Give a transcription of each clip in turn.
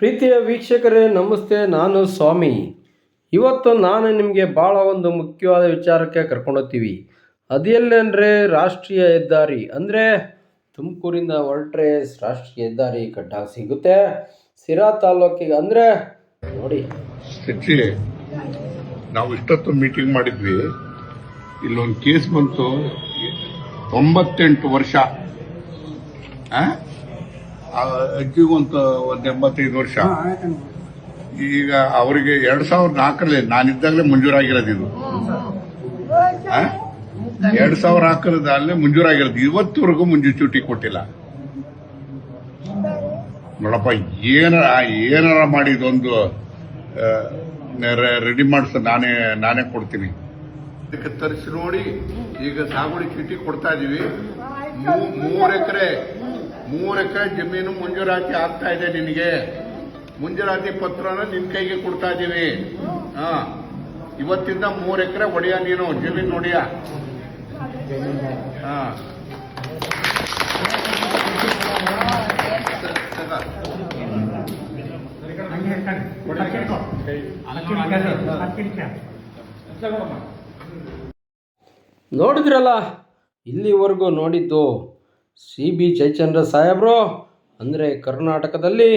ಪ್ರೀತಿಯ ವೀಕ್ಷಕರೇ, ನಮಸ್ತೆ, ನಾನು ಸ್ವಾಮಿ. ಇವತ್ತು ನಾನು ನಿಮಗೆ ಭಾಳ ಒಂದು ಮುಖ್ಯವಾದ ವಿಚಾರಕ್ಕೆ ಕರ್ಕೊಂಡೋಗ್ತೀವಿ. ಅದೆಲ್ಲಂದರೆ ರಾಷ್ಟ್ರೀಯ ಹೆದ್ದಾರಿ. ಅಂದರೆ ತುಮಕೂರಿಂದ ಹೊರಟ್ರೆ ರಾಷ್ಟ್ರೀಯ ಹೆದ್ದಾರಿ ಕಟ್ಟಾಗ ಸಿಗುತ್ತೆ. ಸಿರಾ ತಾಲೂಕಿಗೆ ಅಂದರೆ ನೋಡಿ. ನಾವು ಇಷ್ಟೊತ್ತು ಮೀಟಿಂಗ್ ಮಾಡಿದ್ವಿ. ಇಲ್ಲೊಂದು ಕೇಸ್ ಬಂತು. ತೊಂಬತ್ತೆಂಟು ವರ್ಷ. ಆ? ಅಜ್ಜಿಗೊಂದು ಒಂದು ಎಂಬತ್ತೈದು ವರ್ಷ. ಈಗ ಅವರಿಗೆ ಎರಡ್ ಸಾವಿರದ ನಾಲ್ಕರಲ್ಲಿ ನಾನಿದ್ದಾಗಲೇ ಮಂಜೂರಾಗಿರೋದು ಇದು. ಆ? ಎರಡ್ ಸಾವಿರ ಹಾಕರದಲ್ಲೇ ಮಂಜೂರಾಗಿರೋದು. ಇವತ್ತುವರೆಗೂ ಮುಂಜು ಚೂಟಿ ಕೊಟ್ಟಿಲ್ಲ. ನೋಡಪ್ಪ ಏನಾರ ಏನಾರ ಮಾಡಿ ಇದೊಂದು ರೆಡಿ ಮಾಡಿಸ ನಾನೇ ನಾನೇ ಕೊಡ್ತೀನಿ. ಇದಕ್ಕೆ ತರಿಸಿ ನೋಡಿ ಈಗ ಸಾಗುವಳಿ ಚೀಟಿ ಕೊಡ್ತಾ ಇದೀವಿ. ಮೂರ್ ಎಕರೆ ಮೂರ್ ಎಕರೆ ಜಮೀನು ಮಂಜೂರಾತಿ ಆಗ್ತಾ ಇದೆ ನಿನಗೆ. ಮುಂಜೂರಾತಿ ಪತ್ರನ ನಿನ್ ಕೈಗೆ ಕೊಡ್ತಾ ಇದೀವಿ ಹಾ, ಇವತ್ತಿಂದ ಮೂರು ಎಕರೆ ಒಡೆಯ ನೀನು, ಜಮೀನು ನೋಡಿಯ? ಹಾ. ನೋಡಿದ್ರಲ್ಲ, ಇಲ್ಲಿವರೆಗೂ ನೋಡಿದ್ದು ಸಿ ಬಿ ಜಯಚಂದ್ರ ಸಾಹೇಬರು, ಅಂದರೆ ಕರ್ನಾಟಕದಲ್ಲಿ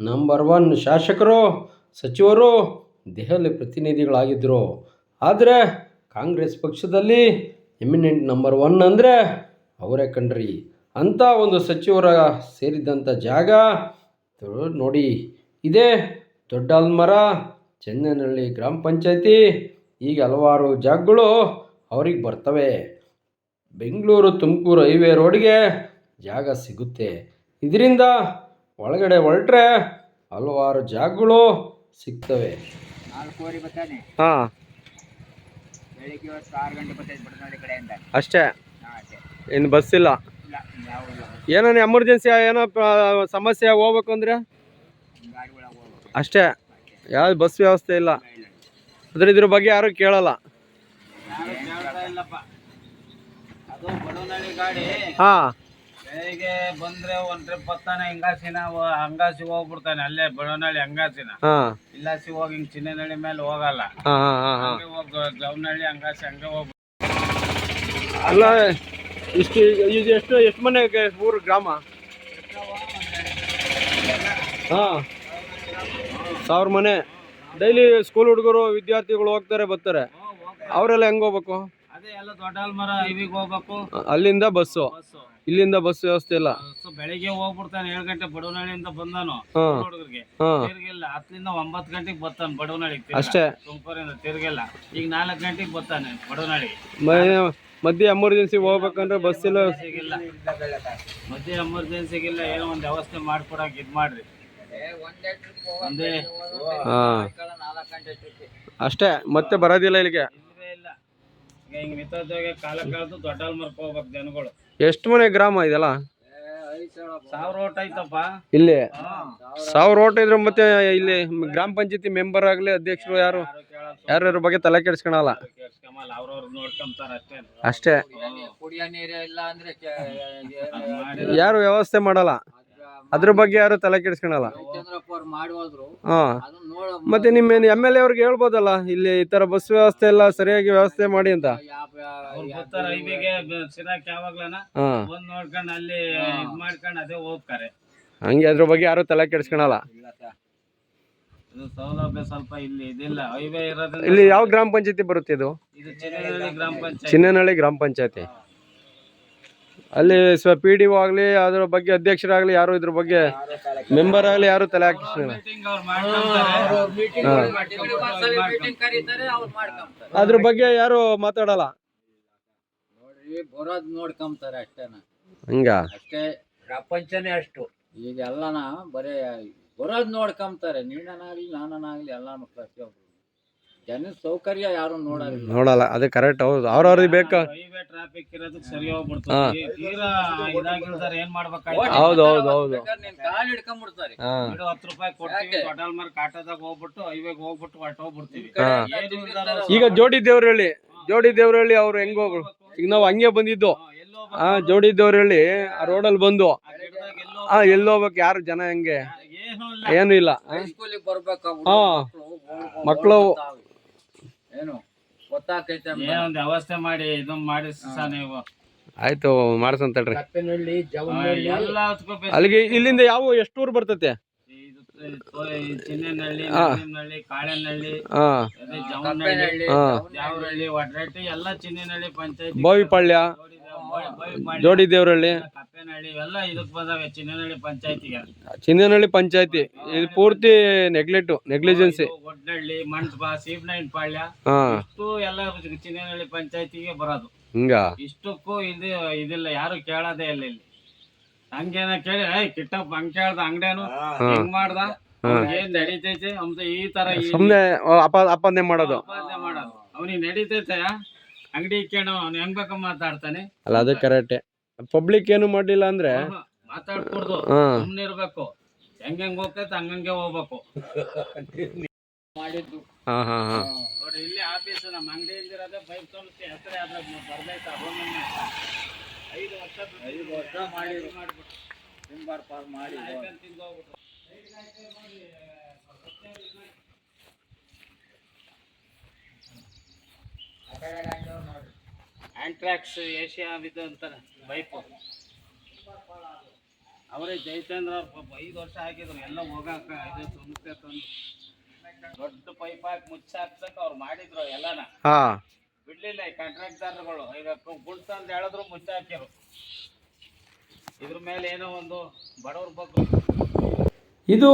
ನಂಬರ್ ಒನ್ ಶಾಸಕರು, ಸಚಿವರು, ದೆಹಲಿ ಪ್ರತಿನಿಧಿಗಳಾಗಿದ್ದರು ಆದರೆ ಕಾಂಗ್ರೆಸ್ ಪಕ್ಷದಲ್ಲಿ ಎಮಿನೆಂಟ್ ನಂಬರ್ ಒನ್ ಅಂದರೆ ಅವರೇ ಕಣ್ರಿ. ಅಂಥ ಒಂದು ಸಚಿವರ ಸೇರಿದಂಥ ಜಾಗ ನೋಡಿ, ಇದೇ ದೊಡ್ಡಲ್ಮರ, ಚೆನ್ನೈನಹಳ್ಳಿ ಗ್ರಾಮ ಪಂಚಾಯತಿ ಈಗ ಹಲವಾರು ಜಾಗಗಳು ಅವ್ರಿಗೆ ಬರ್ತವೆ. ಬೆಂಗಳೂರು ತುಮಕೂರು ಹೈವೇ ರೋಡ್ಗೆ ಜಾಗ ಸಿಗುತ್ತೆ. ಇದರಿಂದ ಒಳಗಡೆ ಹೊರಟ್ರೆ ಹಲವಾರು ಜಾಗಗಳು ಸಿಗ್ತವೆ. ಹಾಂ. ಅಷ್ಟೇ? ಹಾಂ ಅಷ್ಟೇ. ಇನ್ನು ಬಸ್ ಇಲ್ಲ? ಇಲ್ಲ ಏನೋ ಎಮರ್ಜೆನ್ಸಿ ಏನೋ ಸಮಸ್ಯೆ ಹೋಗ್ಬೇಕು ಅಂದರೆ? ಅಷ್ಟೇ. ಯಾವ್ದು ಬಸ್ ವ್ಯವಸ್ಥೆ ಇಲ್ಲ. ಇಲ್ಲ ಅದ್ರ ಇದ್ರ ಬಗ್ಗೆ ಯಾರು ಕೇಳಲ್ಲ ಯಾರು ಕೇಳ್ತಾ ಇಲ್ಲಪ್ಪ ಅದು ಬಡವನಹಳ್ಳಿ ಗಾಡಿ ಹಾಂ. ಬೆಳಿಗ್ಗೆ ಬಂದ್ರೆ ಒಂದ್ ಟ್ರಿಪ್ ಬರ್ತಾನೆ ಹಿಂಗಾಸಿನ ಹಂಗಾಸಿ ಹೋಗ್ಬಿಡ್ತಾನೆ. ಅಲ್ಲೇ ಬಡವನಹಳ್ಳಿ ಹಂಗಾಸಿನ. ಹಾಂ. ಇಲ್ಲಾಸಿ ಹೋಗಿ ಹಿಂಗ್ ಚಿನ್ನನಹಳ್ಳಿ ಮೇಲೆ ಹೋಗಲ್ಲ. ಜವನಹಳ್ಳಿ ಹಂಗಾಸಿ ಹಂಗೆ ಹೋಗ್ಬಿಡ್ತಾನೆ ಅಲ್ಲ ಇಷ್ಟು ಇದು ಎಷ್ಟು ಎಷ್ಟು ಮನೆ ಊರು ಗ್ರಾಮ? ಹಾಂ. ಸಾವಿರ ಮನೆ. ಡೈಲಿ ಸ್ಕೂಲ್ ಹುಡುಗರು ವಿದ್ಯಾರ್ಥಿಗಳು ಹೋಗ್ತಾರೆ ಬರ್ತಾರೆ. ಅವರೆಲ್ಲ ಹೆಂಗ್ ಹೋಗ್ಬೇಕು? ಅಲ್ಲಿಂದ ಬಸ್ಸು. ಇಲ್ಲಿಂದ ಬಸ್ ವ್ಯವಸ್ಥೆ ಇಲ್ಲ. ಬೆಳಿಗ್ಗೆ ಹೋಗ್ಬಿಡ್ತಾನೆ ಏಳು ಗಂಟೆ ಬಡವನಹಳ್ಳಿಯಿಂದ ಬಂದಾನು. ಹುಡುಗರಿಗೆ ತಿರ್ಗಿಲ್ಲ ಹತ್ತರಿಂದ ಒಂಬತ್ತು ಗಂಟೆಗೆ ಬರ್ತಾನೆ ಬಡವನಹಳ್ಳಿ ಅಷ್ಟೇ. ತುಮಕೂರಿಂದ ತಿರ್ಗಿಲ್ಲ. ಈಗ ನಾಲ್ಕು ಗಂಟೆಗೆ ಬರ್ತಾನೆ ಬಡವನಹಳ್ಳಿ ಮಧ್ಯ ಎಮರ್ಜೆನ್ಸಿ ಹೋಗ್ಬೇಕಂದ್ರೆ ಬಸ್ ಇಲ್ಲ. ಸಿಗಿಲ್ಲ ಮಧ್ಯೆ ಎಮರ್ಜೆನ್ಸಿಗಿಲ್ಲ ಏನೋ ಒಂದು ವ್ಯವಸ್ಥೆ ಮಾಡ್ಕೊಡಕ್ ಇದ್ ಮಾಡ್ರಿ. ಅಷ್ಟೇ ಮತ್ತೆ ಬರೋದಿಲ್ಲ ಇಲ್ಲಿಗೆ. ಹಿಂಗ್ ಕಾಲ ಕಳೆದು ದೊಡ್ಡ ಮರ್ಕೋಬೇಕು ಜನಗಳು. ಎಷ್ಟು ಮನೆ ಗ್ರಾಮ ಇದೆಲ್ಲ? ಸಾವಿರ ಓಟ್ ಐತಪ್ಪ ಇಲ್ಲಿ. ಸಾವಿರ ಓಟ್ ಇದ್ರೆ ಮತ್ತೆ ಇಲ್ಲಿ ಗ್ರಾಮ ಪಂಚಾಯತಿ ಮೆಂಬರ್ ಆಗ್ಲಿ ಅಧ್ಯಕ್ಷರು ಯಾರು? ಯಾರ್ಯಾರ ಬಗ್ಗೆ ತಲೆ ಕೆಡಿಸ್ಕೊಳಲ್ಲ? ಅಷ್ಟೇ. ಅಷ್ಟೇ ಕುಡಿಯೋ ಇಲ್ಲ ಅಂದ್ರೆ ಯಾರು ವ್ಯವಸ್ಥೆ ಮಾಡಲ್ಲ. ಅದ್ರ ಬಗ್ಗೆ ಯಾರು ತಲೆ ಕೆಡಿಸ್ಕೊಳಲ್ಲ. ಹಾಂ. ಮತ್ತೆ ನಿಮ್ಮ ಎಂ ಎಲ್ ಎ ಅವ್ರಿಗೆ ಹೇಳ್ಬೋದಲ್ಲ? ಇಲ್ಲಿ ಈ ತರ ಬಸ್ ವ್ಯವಸ್ಥೆ ಎಲ್ಲ ಸರಿಯಾಗಿ ವ್ಯವಸ್ಥೆ ಮಾಡಿ ಅಂತ. ಅವ್ರು ಬರ್ತಾರ ಐಬಿಗೆ ಸಿರಾಕ್ ಯಾವಾಗ್ಲನ? ಹಾ. ಬಂದ್ ಅಲ್ಲಿ ಇದ್ ಮಾಡ್ಕೊಂಡ್ ಅದೇ ಹೋಗ್ತಾರೆ. ಹಂಗೆ ಅದ್ರ ಬಗ್ಗೆ ಯಾರು ತಲೆ ಕೆಡಿಸ್ಕೊಳಲ್ಲ. ಇದು ಸೌಲಭ್ಯ ಸ್ವಲ್ಪ ಇಲ್ಲಿ ಯಾವ ಗ್ರಾಮ ಪಂಚಾಯತಿ ಬರುತ್ತೆ ಇದು? ಇದು ಚಿನ್ನಹಳ್ಳಿ ಗ್ರಾಮ ಪಂಚಾಯತ್. ಚಿನ್ನನಹಳ್ಳಿ ಗ್ರಾಮ ಪಂಚಾಯತಿ. ಅಲ್ಲಿ ಸ್ವ ಪಿ ಡಿ ಒ ಆಗಲಿ ಅದ್ರ ಬಗ್ಗೆ ಅಧ್ಯಕ್ಷರಾಗಲಿ ಯಾರು ಇದ್ರ ಬಗ್ಗೆ ಮೆಂಬರ್ ಆಗಲಿ ಯಾರು ತಲೆ ಮಾಡ್ಕೊಂತಾರೆ ಅದ್ರ ಬಗ್ಗೆ ಯಾರು ಮಾತಾಡಲ್ಲ? ನೋಡ್ರಿ ಬರೋದ್ ನೋಡ್ಕೊಂತಾರೆ ಅಷ್ಟೇನ ಹಂಗ? ಅಷ್ಟೇ ಪ್ರಪಂಚನೇ ಅಷ್ಟು. ಈಗ ಎಲ್ಲನ ಬರೇ ಬರೋದ್ ನೋಡ್ಕೊಂತಾರೆ ನೀನನಾಗ್ಲಿ ನಾನನಾಗ್ಲಿ ಎಲ್ಲಾನು ಪ್ರತಿಯೊಬ್ರು. ಜನ ಸೌಕರ್ಯ ಯಾರು ನೋಡಲ್ಲ ನೋಡಲ್ಲ ಅದೇ ಕರೆಕ್ಟ್ ಹೌದು. ಅವ್ರವ್ರಿಗೆ ಬೇಕು. ಹೈವೇ ಟ್ರಾಫಿಕ್ ಇರೋದಕ್ಕೆ ಸರಿ ಹೋಗ್ಬಿಡ್ತದೆ. ತೀರಾ ಇದಾಗಿರ್ತಾರೆ ಏನ್ ಮಾಡ್ಬೇಕಾಯ್ತು? ಹೌದು ಹೌದು ಹೌದು. ಕಾಲ್ ಹಿಡ್ಕೊಂಡ್ಬಿಡ್ತಾರೆ ಹಾ. ಬಿಡು ಹತ್ತು ರೂಪಾಯಿ ಕೊಡ್ತೀವಿ ಟೋಟಲ್ ಮಾರ್ಕ್ ಆಟೋದಾಗ ಹೋಗ್ಬಿಟ್ಟು ಹೈವೇಗ್ ಹೋಗ್ಬಿಟ್ಟು ಹೊರ್ಟೋಗ್ಬಿಡ್ತೀವಿ ಹಾ. ಏನು ಇಲ್ದಾರ ಈಗ ಜೋಡಿ ದೇವ್ರಹಳ್ಳಿ ಜೋಡಿ ದೇವ್ರಹಳ್ಳಿ ಅವ್ರು ಹೆಂಗ್ ಹೋಗ್ರು ಈಗ ನಾವು ಹಂಗೆ ಬಂದಿದ್ದು. ಹಾ ಆ ಜೋಡಿ ದೇವ್ರಹಳ್ಳಿ ಆ ರೋಡಲ್ಲಿ ಬಂದು. ಆ ಗಿಡದಾಗ ಎಲ್ಲೋ ಆ ಎಲ್ಲಿ ಹೋಗ್ಬೇಕು? ಯಾರು ಜನ ಹೆಂಗೆ? ಏನೂ ಇಲ್ಲ. ಏನು ಇಲ್ಲ. ಹೈಸ್ಕೂಲಿಗೆ ಬರ್ಬೇಕು? ಹಾ. ಮಕ್ಳು- ಏನು? ಗೊತ್ತಾಕೈತೆ ಏನೋ ಒಂದು ವ್ಯವಸ್ಥೆ ಮಾಡಿ ಇದನ್ನ ಮಾಡಿ ಸಹ ನೀವು. ಆಯ್ತು ಮಾಡ್ಸಂತಳ್ರಿ ಹೇಳ್ರಿ. ಜವನಹಳ್ಳಿ ಎಲ್ಲ ಅಲ್ಲಿಗೆ ಇಲ್ಲಿಂದ ಯಾವ ಎಷ್ಟು ಊರು ಬರ್ತೈತೆ? ಚಿನ್ನನಹಳ್ಳಿ ಹಾ. ನರಸಿಂಹನಹಳ್ಳಿ ಕಾಳೆನಹಳ್ಳಿ ಹಾ. ಜವನಹಳ್ಳಿ. ಯಾವರಹಳ್ಳಿ ಒಡ್ರಟ್ಟಿ ಎಲ್ಲ ಚಿನ್ನನಹಳ್ಳಿ ಪಂಚಾಯತ್. ಬೋವಿಪಾಳ್ಯ. ಜೋಡಿ ದೇವರಹಳ್ಳಿ. ಕಪ್ಪೆನಹಳ್ಳಿ ಇವೆಲ್ಲ ಇದಕ್ ಬಂದಾವೆ ಚಿನ್ನನಹಳ್ಳಿ ಪಂಚಾಯತಿಗೆ. ಚಿನ್ನನಹಳ್ಳಿ ಪಂಚಾಯತಿ. ಇದು ಪೂರ್ತಿ ನೆಗ್ಲೆಕ್ಟು ನೆಗ್ಲಿಜೆನ್ಸಿ ಒಡ್ನಹಳ್ಳಿ ಮಂಟಪ ಸೀಬ್ನೈನ್ ಪಾಳ್ಯ. ಇಷ್ಟು ಎಲ್ಲ ಚಿನ್ನನಹಳ್ಳಿ ಪಂಚಾಯತಿಗೆ ಬರೋದು. ಹಿಂಗ. ಇಷ್ಟಕ್ಕೂ ಇದು ಇದಿಲ್ಲ ಯಾರು ಕೇಳೋದೇ ಇಲ್ಲ ಇಲ್ಲಿ. ಹಂಗೇನ ಕೇಳಿ ಏಯ್ ಕಿಟ್ಟಪ್ಪ ಹಂಗ್ ಕೇಳ್ದ ಅಂಗಡೇನು ಹಿಂಗ್ ಮಾಡ್ದ? ಏನ್ ನಡೀತೈತೆ? ಅಂತ ಈ ತರ ಸುಮ್ನೆ ಅಪ ಅಪಾದನೆ ಮಾಡೋದು. ಅಪಾದನೆ ಮಾಡೋದು. ಅವ್ನಿಗೆ ನಡೀತೈತೆ ಅಂಗಡಿ ಕೇಳೋ ಅವ್ನು ಹೆಂಗ್ ಬೇಕ ಮಾತಾಡ್ತಾನೆ. ಅಲ್ಲ ಅದು ಕರೆಕ್ಟ್. ಪಬ್ಲಿಕ್ ಏನು ಮಾಡ್ಲಿಲ್ಲ ಅಂದ್ರೆ ಮಾತಾಡ್ಕೊಡ್ದು. ಸುಮ್ಮನೆ ಸುಮ್ನೆ ಇರ್ಬೇಕು. ಹೆಂಗ್ ಹೆಂಗ್ ಹೋಗ್ತೈತೆ ಹಂಗಂಗೆ ಹೋಗ್ಬೇಕು. ಮಾಡಿದ್ದು. ಹಾ ಹಾ ಹಾ. ನೋಡ್ರಿ ಇಲ್ಲಿ ಆಫೀಸ್ ನಮ್ಮ ಅಂಗಡಿಯಿಂದ ಇರೋದೇ ಬೈಕ್ ಸಂಸ್ಥೆ ಹೆಸರೇ ಅದ್ರ ಬರ್ದೈತೆ. ಐದು ವರ್ಷ ಐದು ವರ್ಷ ಮಾಡಿ. ಮಾಡ್ಬಿಟ್ಟು. ತಿಂಬಾರ್ ಪಾರ್ ಮಾಡಿ. ಆಯ್ತು ತಿಂದು ಹೋಗ್ಬಿಟ್ರು. ಆಂಟ್ರಾಕ್ಸ್ ಏಷ್ಯಾ ಬಿದ್ದು ಅಂತಾರೆ ಬೈಕು ಅವರೇ ಜಯಚಂದ್ರ ಐದು ವರ್ಷ ಹಾಕಿದ್ರು ಎಲ್ಲ ಹೋಗಾಕ ಇದು ತುಂಬ ತಂದು. ದೊಡ್ಡ ಪೈಪ್ ಹಾಕಿ ಮುಚ್ಚಾಕ್ಸಕ್ ಅವ್ರು ಮಾಡಿದ್ರು ಎಲ್ಲಾನ. ಬಿಡ್ಲಿಲ್ಲ ಈ ಕಾಂಟ್ರಾಕ್ಟರ್ಗಳು ಈಗ ಗುಡ್ಸ್ ಅಂತ ಹೇಳಿದ್ರು ಮುಚ್ಚಾಕಿರು ಇದ್ರ ಮೇಲೆ ಏನೋ ಒಂದು ಬಡವ್ರ ಬಗ್ಗೆ. ಇದು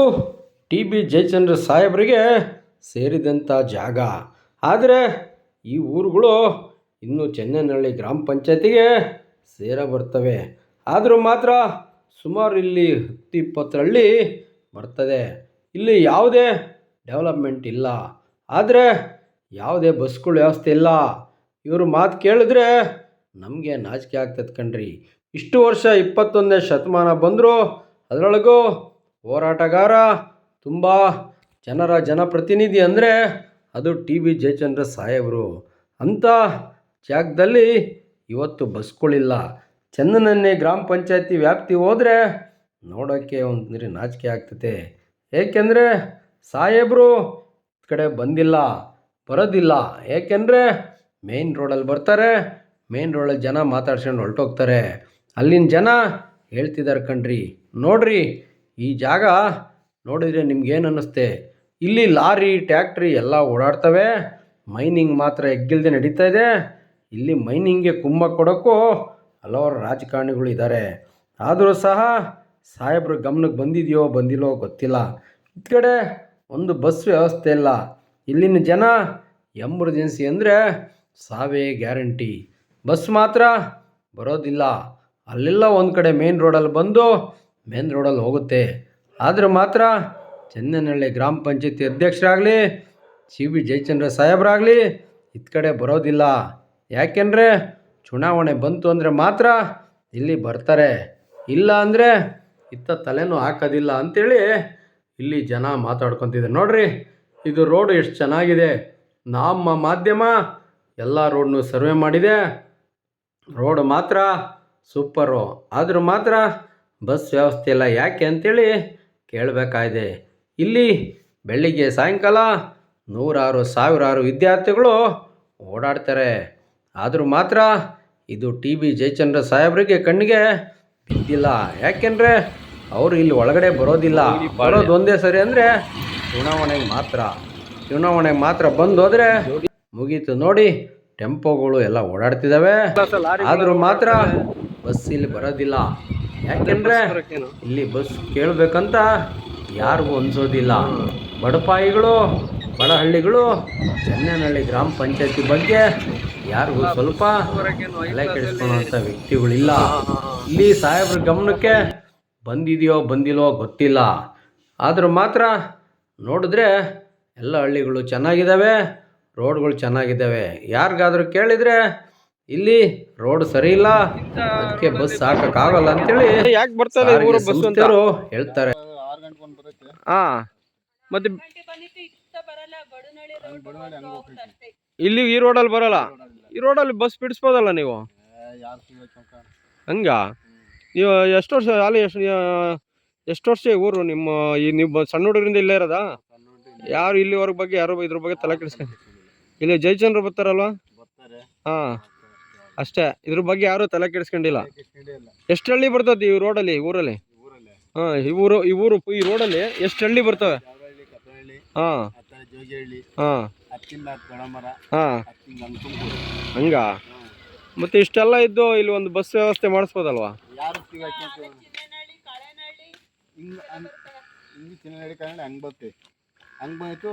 ಟಿ ಬಿ ಜಯಚಂದ್ರ ಸಾಹೇಬರಿಗೆ ಸೇರಿದಂಥ ಜಾಗ. ಆದರೆ ಈ ಊರುಗಳು ಇನ್ನು ಚೆನ್ನನಹಳ್ಳಿ ಗ್ರಾಮ ಪಂಚಾಯತಿಗೆ ಸೇರ ಬರ್ತವೆ. ಆದರೂ ಮಾತ್ರ ಸುಮಾರು ಇಲ್ಲಿ ಹತ್ತು ಇಪ್ಪತ್ತು ಹಳ್ಳಿ ಬರ್ತದೆ. ಇಲ್ಲಿ ಯಾವುದೇ ಡೆವಲಪ್ಮೆಂಟ್ ಇಲ್ಲ. ಆದರೆ ಯಾವುದೇ ಬಸ್ಗಳ ವ್ಯವಸ್ಥೆ ಇಲ್ಲ. ಇವರು ಮಾತು ಕೇಳಿದ್ರೆ ನಮಗೆ ನಾಚಿಕೆ ಆಗ್ತದೆ ಕಣ್ರಿ. ಇಷ್ಟು ವರ್ಷ ಇಪ್ಪತ್ತೊಂದನೇ ಶತಮಾನ ಬಂದರೂ ಅದರೊಳಗೂ ಹೋರಾಟಗಾರ ತುಂಬ ಜನರ ಜನಪ್ರತಿನಿಧಿ ಅಂದರೆ ಅದು ಟಿ ಬಿ ಜಯಚಂದ್ರ ಸಾಹೇಬರು ಅಂಥ ಜಾಗದಲ್ಲಿ ಇವತ್ತು ಬಸ್ಗಳಿಲ್ಲ. ಚಂದನನ್ನೇ ಗ್ರಾಮ ಪಂಚಾಯತಿ ವ್ಯಾಪ್ತಿ ಹೋದರೆ ನೋಡೋಕ್ಕೆ ಒಂದ್ರಿ ನಾಚಿಕೆ ಆಗ್ತದೆ. ಏಕೆಂದರೆ ಸಾಹೇಬರು ಕಡೆ ಬಂದಿಲ್ಲ, ಬರೋದಿಲ್ಲ. ಏಕೆಂದರೆ ಮೇನ್ ರೋಡಲ್ಲಿ ಬರ್ತಾರೆ, ಮೇನ್ ರೋಡಲ್ಲಿ ಜನ ಮಾತಾಡ್ಸ್ಕೊಂಡು ಹೊರಟೋಗ್ತಾರೆ. ಅಲ್ಲಿನ ಜನ ಹೇಳ್ತಿದ್ದಾರೆ ಕಣ್ರಿ. ನೋಡ್ರಿ, ಈ ಜಾಗ ನೋಡಿದರೆ ನಿಮ್ಗೇನು ಅನ್ನಿಸ್ತೆ? ಇಲ್ಲಿ ಲಾರಿ, ಟ್ಯಾಕ್ಟ್ರಿ ಎಲ್ಲ ಓಡಾಡ್ತವೆ. ಮೈನಿಂಗ್ ಮಾತ್ರ ಎಗ್ಗಿಲ್ದೆ ನಡೀತಾ ಇದೆ. ಇಲ್ಲಿ ಮೈನಿಂಗ್ಗೆ ಕುಂಭ ಕೊಡೋಕ್ಕೂ ಹಲವಾರು ರಾಜಕಾರಣಿಗಳು ಇದ್ದಾರೆ. ಆದರೂ ಸಹ ಸಾಹೇಬ್ರ ಗಮನಕ್ಕೆ ಬಂದಿದೆಯೋ ಬಂದಿಲ್ಲೋ ಗೊತ್ತಿಲ್ಲ. ಈ ಕಡೆ ಒಂದು ಬಸ್ ವ್ಯವಸ್ಥೆ ಇಲ್ಲ. ಇಲ್ಲಿನ ಜನ ಎಮರ್ಜೆನ್ಸಿ ಅಂದರೆ ಸಾವೇ ಗ್ಯಾರಂಟಿ. ಬಸ್ ಮಾತ್ರ ಬರೋದಿಲ್ಲ. ಅಲ್ಲೆಲ್ಲ ಒಂದು ಕಡೆ ಮೇನ್ ರೋಡಲ್ಲಿ ಬಂದು ಮೇನ್ ರೋಡಲ್ಲಿ ಹೋಗುತ್ತೆ. ಆದರೆ ಮಾತ್ರ ಚಂದನಹಳ್ಳಿ ಗ್ರಾಮ ಪಂಚಾಯತಿ ಅಧ್ಯಕ್ಷರಾಗಲಿ, ಸಿ ಬಿ ಜಯಚಂದ್ರ ಸಾಹೇಬರಾಗಲಿ ಇತ್ತ ಕಡೆ ಬರೋದಿಲ್ಲ. ಯಾಕೆಂದರೆ ಚುನಾವಣೆ ಬಂತು ಅಂದರೆ ಮಾತ್ರ ಇಲ್ಲಿ ಬರ್ತಾರೆ. ಇಲ್ಲ ಅಂದರೆ ಇತ್ತ ತಲೆನೂ ಹಾಕೋದಿಲ್ಲ ಅಂಥೇಳಿ ಇಲ್ಲಿ ಜನ ಮಾತಾಡ್ಕೊತಿದ್ದಾರೆ. ನೋಡ್ರಿ, ಇದು ರೋಡು ಎಷ್ಟು ಚೆನ್ನಾಗಿದೆ. ನಮ್ಮ ಮಾಧ್ಯಮ ಎಲ್ಲ ರೋಡ್ನು ಸರ್ವೆ ಮಾಡಿದೆ. ರೋಡ್ ಮಾತ್ರ ಸೂಪರು. ಆದರೂ ಮಾತ್ರ ಬಸ್ ವ್ಯವಸ್ಥೆ ಇಲ್ಲ. ಯಾಕೆ ಅಂತೇಳಿ ಕೇಳಬೇಕಾಗಿದೆ. ಇಲ್ಲಿ ಬೆಳಿಗ್ಗೆ ಸಾಯಂಕಾಲ ನೂರಾರು ಸಾವಿರಾರು ವಿದ್ಯಾರ್ಥಿಗಳು ಓಡಾಡ್ತಾರೆ. ಆದರೂ ಮಾತ್ರ ಇದು ಟಿ ಬಿ ಜಯಚಂದ್ರ ಸಾಹೇಬರಿಗೆ ಕಣ್ಣಿಗೆ ಬಿದ್ದಿಲ್ಲ. ಯಾಕೆಂದರೆ ಅವರು ಇಲ್ಲಿ ಒಳಗಡೆ ಬರೋದಿಲ್ಲ. ಬರೋದು ಒಂದೇ ಸರಿ ಅಂದರೆ ಚುನಾವಣೆಗೆ ಮಾತ್ರ. ಚುನಾವಣೆಗೆ ಮಾತ್ರ ಬಂದು ಹೋದರೆ ಮುಗೀತು ನೋಡಿ, ಟೆಂಪೋಗಳು ಎಲ್ಲ ಓಡಾಡ್ತಿದ್ದಾವೆ ಆದರೂ ಮಾತ್ರ ಬಸ್ ಇಲ್ಲಿ ಬರೋದಿಲ್ಲ. ಯಾಕೆಂದ್ರೆ ಇಲ್ಲಿ ಬಸ್ ಕೇಳಬೇಕಂತ ಯಾರಿಗೂ ಅನ್ಸೋದಿಲ್ಲ. ಬಡಪಾಯಿಗಳು ಬಡಹಳ್ಳಿಗಳು ಚೆನ್ನನಹಳ್ಳಿ ಗ್ರಾಮ ಪಂಚಾಯತಿ ಬಗ್ಗೆ ಯಾರಿಗೂ ಸ್ವಲ್ಪ ತಲೆ ಕೆಡಿಸ್ಕೊಳ್ಳೋಂಥ ವ್ಯಕ್ತಿಗಳಿಲ್ಲ ಇಲ್ಲಿ. ಸಾಹೇಬ್ರ ಗಮನಕ್ಕೆ ಬಂದಿದೆಯೋ ಬಂದಿಲ್ಲೋ ಗೊತ್ತಿಲ್ಲ. ಆದರೂ ಮಾತ್ರ ನೋಡಿದ್ರೆ ಎಲ್ಲ ಹಳ್ಳಿಗಳು ಚೆನ್ನಾಗಿದ್ದಾವೆ ರೋಡ್ಗಳು ಚೆನ್ನಾಗಿದ್ದಾವೆ. ಯಾರಿಗಾದ್ರೂ ಕೇಳಿದರೆ ಇಲ್ಲಿ ರೋಡ್ ಸರಿ ಇಲ್ಲ ಅದಕ್ಕೆ ಬಸ್ ಹಾಕಕ್ಕಾಗಲ್ಲ ಅಂತೇಳಿ ಯಾಕೆ ಬರ್ತಾರೆ ಹೇಳ್ತಾರೆ ಹಾ ಮತ್ತೆ ಗಂಟೆ ಬಂದಿತ್ತು ಇಷ್ಟ ಬರಲ್ಲ ಬಡನಳ್ಳಿ ರೋಡ್ ಹೋಗ್ತಾ ಅಷ್ಟೇ ಇಲ್ಲಿ ಈ ರೋಡಲ್ಲಿ ಬರಲ್ಲ. ಈ ರೋಡಲ್ಲಿ ಬಸ್ ಬಿಡಿಸ್ಬೋದಲ್ಲ ನೀವು? ಹಂಗ? ನೀವು ಎಷ್ಟು ವರ್ಷ, ಅಲ್ಲಿ ಎಷ್ಟು ವರ್ಷ ಊರು ನಿಮ್ಮ, ಈ ನೀವು ಸಣ್ಣ ಹುಡುಗರಿಂದ ಇಲ್ಲೇ ಇರೋದಾ? ಯಾರು ಇಲ್ಲಿವರೆಗೆ ಬಗ್ಗೆ, ಯಾರು ಇದ್ರ ಬಗ್ಗೆ ತಲೆ ಕೆಡಿಸ್ಕೊಂಡು ಇಲ್ಲಿ ಜಯಚಂದ್ರ ಬರ್ತಾರಲ್ವಾ? ಹಾಂ. ಹಾ ಅಷ್ಟೇ. ಇದ್ರ ಬಗ್ಗೆ ಯಾರು ತಲೆ ಕೆಡಿಸ್ಕೊಂಡಿಲ್ಲ. ಎಷ್ಟು ಹಳ್ಳಿ ಬರ್ತದೆ ಈ ರೋಡಲ್ಲಿ ಊರಲ್ಲೇ? ಹಾ ಇವರು ಊರು ಈ ರೋಡಲ್ಲಿ ಎಷ್ಟು ಹಳ್ಳಿ ಬರ್ತವೆ? ಹಾಂ. ಹಾಂ. ಹಾ. ಹಂಗ? ಮತ್ತೆ ಇಷ್ಟೆಲ್ಲ ಇದ್ದು ಇಲ್ಲಿ ಒಂದು ಬಸ್ ವ್ಯವಸ್ಥೆ ಮಾಡಿಸ್ಬೋದಲ್ವಾ? ಹಿಂಗ್ ಹಂಗ್ ಬಂತು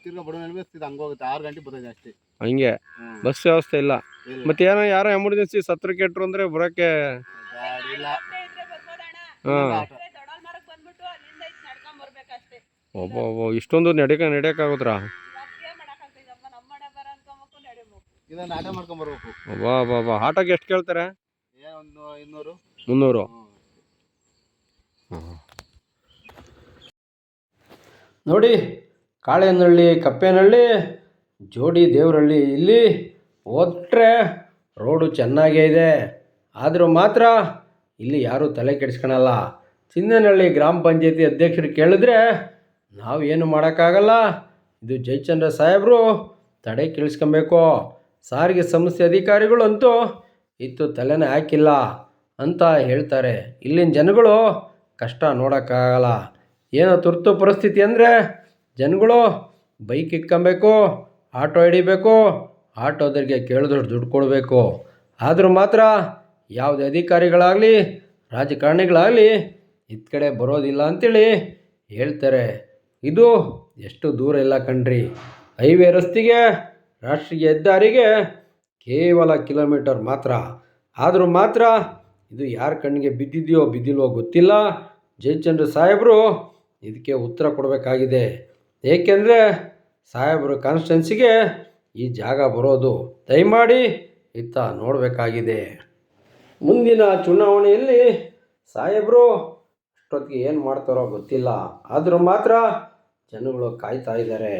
ತಿರ್ಗಾ ಬಡವನಲ್ಲಿ ಇದು ಹಂಗೆ ಹೋಗುತ್ತೆ. ಆರು ಗಂಟೆ ಬರ್ತದೆ ಅಷ್ಟೇ. ಹಂಗೆ? ಬಸ್ ವ್ಯವಸ್ಥೆ ಇಲ್ಲ. ಮತ್ತೆ ಏನೋ ಯಾರೋ ಎಮರ್ಜೆನ್ಸಿ ಸತ್ರ ಕೆಟ್ರು ಅಂದ್ರೆ ಬರೋಕ್ಕೆ ಹಾ ಆದ್ರೆ ದೊಡ್ಡಲ್ ಮರಕ್ ಬಂದ್ಬಿಟ್ಟು ಅಲ್ಲಿಂದ ಇದ್ ನಡ್ಕೊಂಡ್ ಬರ್ಬೇಕಷ್ಟೇ ಒಬ್ಬ ಒಬ್ಬ ಇಷ್ಟೊಂದು ನಡಿಕ ನಡೆಯಕ್ಕಾಗುತ್ತಾ ಮತ್ತೇ ಮಾಡಕ್ಕಾಗ್ತೈತಪ್ಪ ನಮ್ಮ ಮನೆ ಬರ ಅನ್ಕೊಂಬೇಕು ನಡಿಬೇಕು ಇದನ್ನ ಆಟ ಮಾಡ್ಕೊಂಬರ್ಬೇಕು ಒಬ್ಬ ಒಬ್ಬ ಒಬ್ಬ ಆಟೋಗೆ ಎಷ್ಟು ಕೇಳ್ತಾರೆ? ಏನು ಒಂದು ಇನ್ನೂರು ಮುನ್ನೂರು. ಹ್ಞೂ ನೋಡಿ ಕಾಳೆನಳ್ಳಿ ಕಪ್ಪೇನಹಳ್ಳಿ ಜೋಡಿ ದೇವರಹಳ್ಳಿ ಇಲ್ಲಿ ಹೋದ್ರೆ ರೋಡು ಚೆನ್ನಾಗೇ ಇದೆ. ಆದರೂ ಮಾತ್ರ ಇಲ್ಲಿ ಯಾರೂ ತಲೆ ಕೆಡಿಸ್ಕೊಳಲ್ಲ. ಚಿನ್ನನಹಳ್ಳಿ ಗ್ರಾಮ ಪಂಚಾಯತಿ ಅಧ್ಯಕ್ಷರು ಕೇಳಿದ್ರೆ ನಾವು ಏನು ಮಾಡೋಕ್ಕಾಗಲ್ಲ? ಇದು ಜಯಚಂದ್ರ ಸಾಹೇಬರು ತಡೆ ಕೇಳಿಸ್ಕೊಬೇಕು. ಸಾರಿಗೆ ಸಂಸ್ಥೆ ಅಧಿಕಾರಿಗಳಂತೂ ಇತ್ತು ತಲೆನೇ ಹಾಕಿಲ್ಲ ಅಂತ ಹೇಳ್ತಾರೆ. ಇಲ್ಲಿನ ಜನಗಳು ಕಷ್ಟ ನೋಡೋಕ್ಕಾಗಲ್ಲ. ಏನೋ ತುರ್ತು ಪರಿಸ್ಥಿತಿ ಅಂದರೆ ಜನಗಳು ಬೈಕ್ ಇಟ್ಕೊಬೇಕು, ಆಟೋ ಹಿಡಿಬೇಕು ಆಟೋದರಿಗೆ ಕೇಳಿದಷ್ಟು ದುಡ್ಡು ಕೊಡಬೇಕು. ಆದರೂ ಮಾತ್ರ ಯಾವುದೇ ಅಧಿಕಾರಿಗಳಾಗಲಿ, ರಾಜಕಾರಣಿಗಳಾಗಲಿ ಇತ್ತ ಕಡೆ ಬರೋದಿಲ್ಲ ಅಂಥೇಳಿ ಹೇಳ್ತಾರೆ. ಇದು ಎಷ್ಟು ದೂರ ಇಲ್ಲ ಕಣ್ರಿ. ಹೈವೇ ರಸ್ತೆಗೆ, ರಾಷ್ಟ್ರೀಯ ಹೆದ್ದಾರಿಗೆ ಕೇವಲ ಕಿಲೋಮೀಟರ್ ಮಾತ್ರ. ಆದರೂ ಮಾತ್ರ ಇದು ಯಾರ ಕಣ್ಣಿಗೆ ಬಿದ್ದಿದೆಯೋ, ಬಿದ್ದಿಲ್ವೋ ಗೊತ್ತಿಲ್ಲ. ಜಯಚಂದ್ರ ಸಾಹೇಬರು ಇದಕ್ಕೆ ಉತ್ತರ ಕೊಡಬೇಕಾಗಿದೆ. ಏಕೆಂದರೆ ಸಾಹೇಬರು ಕಾನ್ಸ್ಟೆನ್ಸಿಗೆ ಈ ಜಾಗ ಬರೋದು ದಯಮಾಡಿ ಇತ್ತ ನೋಡಬೇಕಾಗಿದೆ. ಮುಂದಿನ ಚುನಾವಣೆಯಲ್ಲಿ ಸಾಹೇಬರು ಅಷ್ಟೊತ್ತಿಗೆ ಏನು ಮಾಡ್ತಾರೋ ಗೊತ್ತಿಲ್ಲ. ಆದರೂ ಮಾತ್ರ ಜನಗಳು ಕಾಯ್ತಾ ಇದ್ದಾರೆ.